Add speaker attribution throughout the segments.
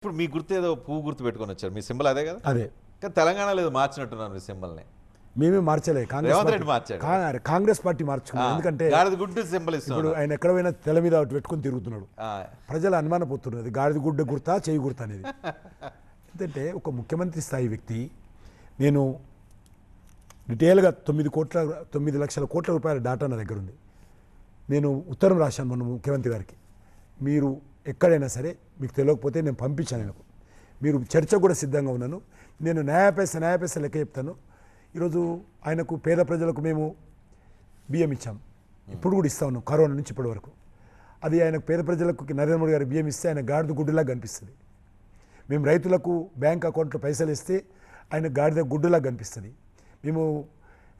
Speaker 1: ఇప్పుడు మీ గుర్తు ఏదో పువ్వు గుర్తు పెట్టుకొని వచ్చారు. మీ సింబల్ అదే కదా?
Speaker 2: అదే.
Speaker 1: కానీ తెలంగాణలో ఏదో మార్చినట్టున్నారు మీ సింబల్ని.
Speaker 2: మేమే మార్చలే. కాంగ్రెస్
Speaker 1: మార్చాడు.
Speaker 2: కాంగ్రెస్ పార్టీ మార్చుకున్నాం. ఎందుకంటే
Speaker 1: గుడ్డు సింబల్
Speaker 2: ఇప్పుడు ఆయన ఎక్కడ పోయినా తెల మీద ఒకటి పెట్టుకొని తిరుగుతున్నాడు. ప్రజలు అనుమానపోతున్నది గాడిద గుడ్డ గుర్తా చేయి గుర్తా అనేది. ఎందుకంటే ఒక ముఖ్యమంత్రి స్థాయి వ్యక్తి నేను డీటెయిల్గా తొమ్మిది కోట్ల తొమ్మిది లక్షల కోట్ల రూపాయల డాటా నా దగ్గర ఉంది. నేను ఉత్తరం రాశాను మొన్న ముఖ్యమంత్రి గారికి. మీరు ఎక్కడైనా సరే మీకు తెలియకపోతే నేను పంపించాను ఆయనకు. మీరు చర్చ కూడా సిద్ధంగా ఉన్నాను. నేను న్యాయపేస న్యాయపేస లెక్క చెప్తాను. ఈరోజు ఆయనకు పేద ప్రజలకు మేము బియ్యం ఇచ్చాం. ఇప్పుడు కూడా ఇస్తా ఉన్నాం. కరోనా నుంచి ఇప్పటి వరకు. అది ఆయనకు పేద ప్రజలకు నరేంద్ర మోడీ గారు బియ్యం ఇస్తే ఆయన గాడిద గుడ్డులా కనిపిస్తుంది. మేము రైతులకు బ్యాంక్ అకౌంట్లో పైసలు ఇస్తే ఆయన గాడిద గుడ్డులా కనిపిస్తుంది. మేము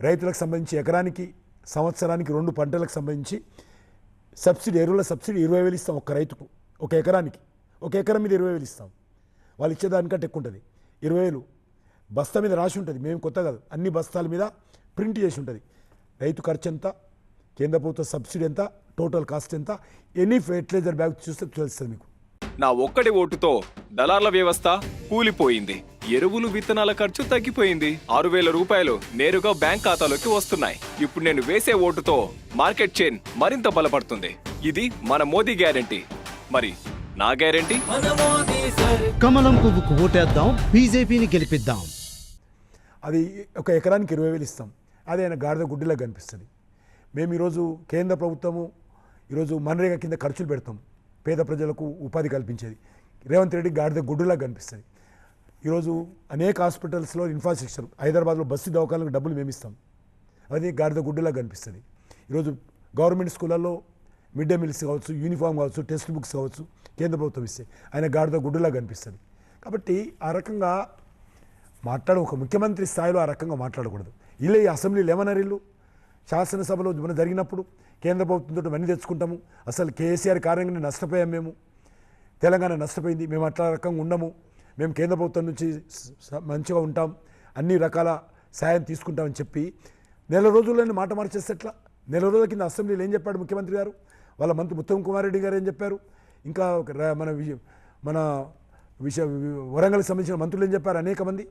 Speaker 2: రైతులకు సంబంధించి ఎకరానికి సంవత్సరానికి రెండు పంటలకు సంబంధించి సబ్సిడీ ఎరువుల సబ్సిడీ ఇరవై వేలు ఇస్తాం ఒక్క రైతుకు. ఒక ఎకరానికి ఒక ఎకరం మీద ఇరవై వేలు ఇస్తాం. వాళ్ళు ఇచ్చేదానికంటే ఎక్కువ ఉంటుంది. ఇరవై వేలు బస్తా మీద రాసి ఉంటుంది. మేము కొత్త కాదు అన్ని బస్తాల మీద ప్రింట్ చేసి ఉంటుంది. రైతు ఖర్చు ఎంత కేంద్ర ప్రభుత్వ సబ్సిడీ ఎంత టోటల్ కాస్ట్ ఎంత ఎనీ ఫెర్టిలైజర్ బ్యాగ్ చూస్తే తెలుస్తుంది మీకు.
Speaker 3: నా ఒక్కడి ఓటుతో దళార్ల వ్యవస్థ కూలిపోయింది. ఎరువులు విత్తనాల ఖర్చు తగ్గిపోయింది. ఆరు వేల రూపాయలు నేరుగా బ్యాంక్ ఖాతాలోకి వస్తున్నాయి. ఇప్పుడు నేను వేసే ఓటుతో మార్కెట్ చైన్ మరింత బలపడుతుంది. ఇది మన మోదీ గ్యారంటీ. మరి నా గ్యారెంటీ
Speaker 4: కమలం పువ్వుకు ఓటేద్దాం బీజేపీని గెలిపిద్దాం.
Speaker 2: అది ఒక ఎకరానికి ఇరవై వేలు ఇస్తాం. అది ఆయన గాడిద గుడ్డిలా కనిపిస్తుంది. మేము ఈరోజు కేంద్ర ప్రభుత్వము ఈరోజు మనరేగా కింద ఖర్చులు పెడతాం. పేద ప్రజలకు ఉపాధి కల్పించేది. రేవంత్ రెడ్డి గాడిద గుడ్డులా కనిపిస్తుంది. ఈరోజు అనేక హాస్పిటల్స్లో ఇన్ఫ్రాస్ట్రక్చర్ హైదరాబాద్లో బస్సు దవాఖాలకు డబ్బులు మేము ఇస్తాం అది గాడిద గుడ్డులా కనిపిస్తుంది. ఈరోజు గవర్నమెంట్ స్కూళ్ళల్లో మిడ్ డే మీల్స్ కావచ్చు యూనిఫామ్ కావచ్చు టెక్స్ట్ బుక్స్ కావచ్చు కేంద్ర ప్రభుత్వం ఇస్తే ఆయన గాడిద గుడ్డులా కనిపిస్తుంది. కాబట్టి ఆ రకంగా మాట్లాడ ఒక ముఖ్యమంత్రి స్థాయిలో ఆ రకంగా మాట్లాడకూడదు. ఇలా ఈ అసెంబ్లీలు ఏమన్నారు ఇల్లు శాసనసభలో మన జరిగినప్పుడు కేంద్ర ప్రభుత్వంతో అన్నీ తెచ్చుకుంటాము. అసలు కేసీఆర్ కారణంగానే నష్టపోయాం మేము. తెలంగాణ నష్టపోయింది. మేము అట్లా రకంగా ఉండము. మేము కేంద్ర ప్రభుత్వం నుంచి మంచిగా ఉంటాం. అన్ని రకాల సాయం తీసుకుంటామని చెప్పి నెల రోజుల్లోనే మాట మార్చేస్తే ఎట్లా? నెల రోజుల కింద అసెంబ్లీలో ఏం చెప్పాడు ముఖ్యమంత్రి గారు? వాళ్ళ మంత్రి ఉత్తమ్ కుమార్ రెడ్డి గారు ఏం చెప్పారు? ఇంకా ఒక మన మన విషయ వరంగల్కి సంబంధించిన మంత్రులు ఏం చెప్పారు? అనేక మంది.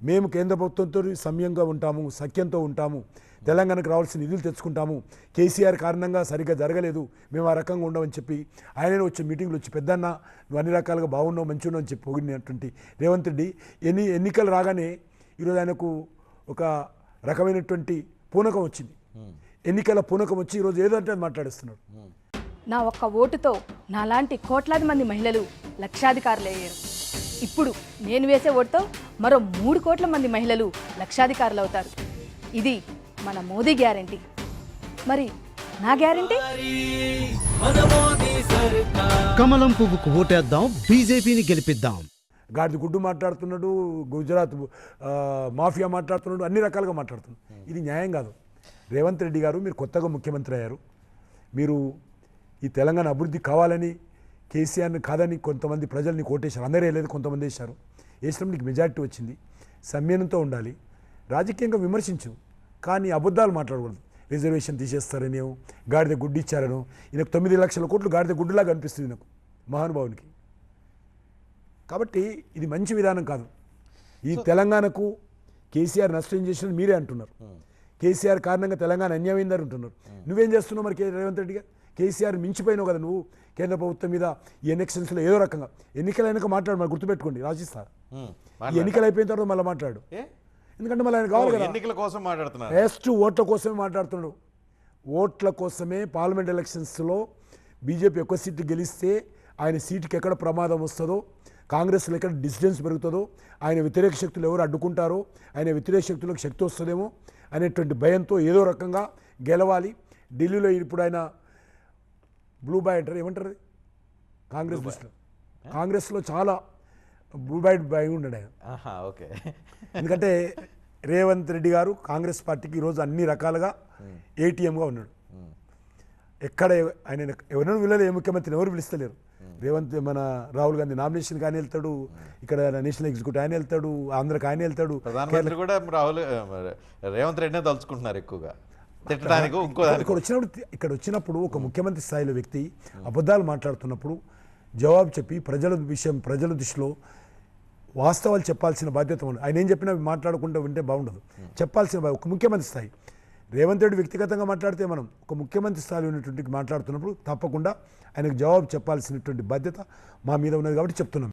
Speaker 2: మేము కేంద్ర ప్రభుత్వంతో సమ్యంగా ఉంటాము సఖ్యంతో ఉంటాము. తెలంగాణకు రావాల్సిన నిధులు తెచ్చుకుంటాము. కేసీఆర్ కారణంగా సరిగ్గా జరగలేదు. మేము ఆ రకంగా ఉండమని చెప్పి ఆయననే వచ్చి మీటింగ్లు వచ్చి పెద్దన్న నువ్వు అన్ని రకాలుగా బాగున్నావు మంచిగా ఉన్నావు అని చెప్పి పొగిడినటువంటి రేవంత్ రెడ్డి ఎన్ని ఎన్నికలు రాగానే ఈరోజు ఆయనకు ఒక రకమైనటువంటి పూనకం వచ్చింది. ఎన్నికల పూనకం వచ్చి ఈరోజు ఏదంటే మాట్లాడిస్తున్నాడు.
Speaker 5: నా ఒక్క ఓటుతో నాలాంటి కోట్లాది మంది మహిళలు లక్షాధికారులయ్యారు ఇప్పుడు నేను వేసే ఓటుతో మరో మూడు కోట్ల మంది మహిళలు లక్షాధికారులు అవుతారు. ఇది మన మోదీ గ్యారంటీ. మరి నా గ్యారంటీ?
Speaker 4: కమలం పువ్వుకు ఓటేద్దాం బీజేపీని గెలిపిద్దాం.
Speaker 2: గాడిద గుడ్డు మాట్లాడుతున్నాడు గుజరాత్ మాఫియా మాట్లాడుతున్నాడు అన్ని రకాలుగా మాట్లాడుతున్నాడు. ఇది న్యాయం కాదు. రేవంత్ రెడ్డి గారు మీరు కొత్తగా ముఖ్యమంత్రి అయ్యారు. మీరు ఈ తెలంగాణ అభివృద్ధి కావాలని కేసీఆర్ని కాదని కొంతమంది ప్రజల్ని కోటేశారు. అందరూ వేయలేదు కొంతమంది వేశారు. వేసినప్పుడు నీకు మెజారిటీ వచ్చింది? సమ్యనంతో ఉండాలి. రాజకీయంగా విమర్శించు. కానీ అబద్ధాలు మాట్లాడకూడదు. రిజర్వేషన్ తీసేస్తారనేమో గాడిద గుడ్డు ఇచ్చారనో. ఈయనకు తొమ్మిది లక్షల కోట్లు గాడిద గుడ్డులా కనిపిస్తుంది నాకు మహానుభావునికి. కాబట్టి ఇది మంచి విధానం కాదు. ఈ తెలంగాణకు కేసీఆర్ నష్టం చేసినది మీరే అంటున్నారు. కేసీఆర్ కారణంగా తెలంగాణ అన్యాయమైందని అంటున్నారు నువ్వేం చేస్తున్నావు మరి కే- రేవంత్ రెడ్డి గారు కేసీఆర్ మించిపోయినావు కదా నువ్వు. కేంద్ర ప్రభుత్వం మీద ఈ ఎలక్షన్స్లో ఏదో రకంగా ఎన్నికలు అయినాక మాట్లాడు మరి గుర్తుపెట్టుకోండి రాసిస్తా
Speaker 1: ఉమ్,
Speaker 2: ఈ. ఎన్నికలు అయిపోయిన తర్వాత మళ్ళీ మాట్లాడు? ఎందుకంటే మళ్ళీ ఆయన కావాలి కదా.
Speaker 1: ఎన్నికల కోసం మాట్లాడుతున్నారు.
Speaker 2: ఫస్ట్ ఓట్ల కోసమే మాట్లాడుతున్నాడు. ఓట్ల కోసమే పార్లమెంట్ ఎలక్షన్స్లో బీజేపీ ఎక్కువ సీట్లు గెలిస్తే ఆయన సీటుకి ఎక్కడ ప్రమాదం వస్తుందో కాంగ్రెస్లో ఎక్కడ డిస్టెన్స్ పెరుగుతుందో ఆయన వ్యతిరేక శక్తులు ఎవరు అడ్డుకుంటారో ఆయన వ్యతిరేక శక్తులకు శక్తి వస్తుందేమో అనేటువంటి భయంతో ఏదో రకంగా గెలవాలి. ఢిల్లీలో ఇప్పుడు ఆయన బ్లూ బాయ్ అంటారు ఏమంటారు? కాంగ్రెస్ దృష్టిలో కాంగ్రెస్లో చాలా బ్లూ బాయ్ బాయ్ ఉన్నాడు ఆయన.
Speaker 1: ఓకే.
Speaker 2: ఎందుకంటే రేవంత్ రెడ్డి గారు కాంగ్రెస్ పార్టీకి ఈరోజు అన్ని రకాలుగా ఏటీఎంగా ఉన్నాడు. ఎక్కడ ఆయన ఎవరైనా పిల్లలు ఏ ముఖ్యమంత్రిని ఎవరు పిలుస్తలేరు. రేవంత్ మన రాహుల్ గాంధీ నామినేషన్ కానీ వెళ్తాడు. ఇక్కడ నేషనల్ ఎగ్జిక్యూటివ్ ఆయన వెళ్తాడు. ఆంధ్రకి ఆయన వెళ్తాడు.
Speaker 1: ప్రధానమంత్రి కూడా రాహుల్ రేవంత్ రెడ్డినే తలుచుకుంటున్నారు ఎక్కువగా. తిట్టడానికి ఇంకో
Speaker 2: ఇక్కడ వచ్చినప్పుడు ఇక్కడ వచ్చినప్పుడు ఒక ముఖ్యమంత్రి స్థాయిలో వ్యక్తి అబద్ధాలు మాట్లాడుతున్నప్పుడు జవాబు చెప్పి ప్రజల విషయం ప్రజల దృష్టిలో వాస్తవాలు చెప్పాల్సిన బాధ్యత ఉంది. ఆయన ఏం చెప్పినా మాట్లాడకుండా వింటే బాగుండదు. చెప్పాల్సిన ఒక ముఖ్యమంత్రి స్థాయి. రేవంత్ రెడ్డి వ్యక్తిగతంగా మాట్లాడితే మనం ఒక ముఖ్యమంత్రి స్థాయిలో ఉన్నటువంటి మాట్లాడుతున్నప్పుడు తప్పకుండా ఆయనకు జవాబు చెప్పాల్సినటువంటి బాధ్యత మా మీద ఉన్నది కాబట్టి చెప్తున్నాం.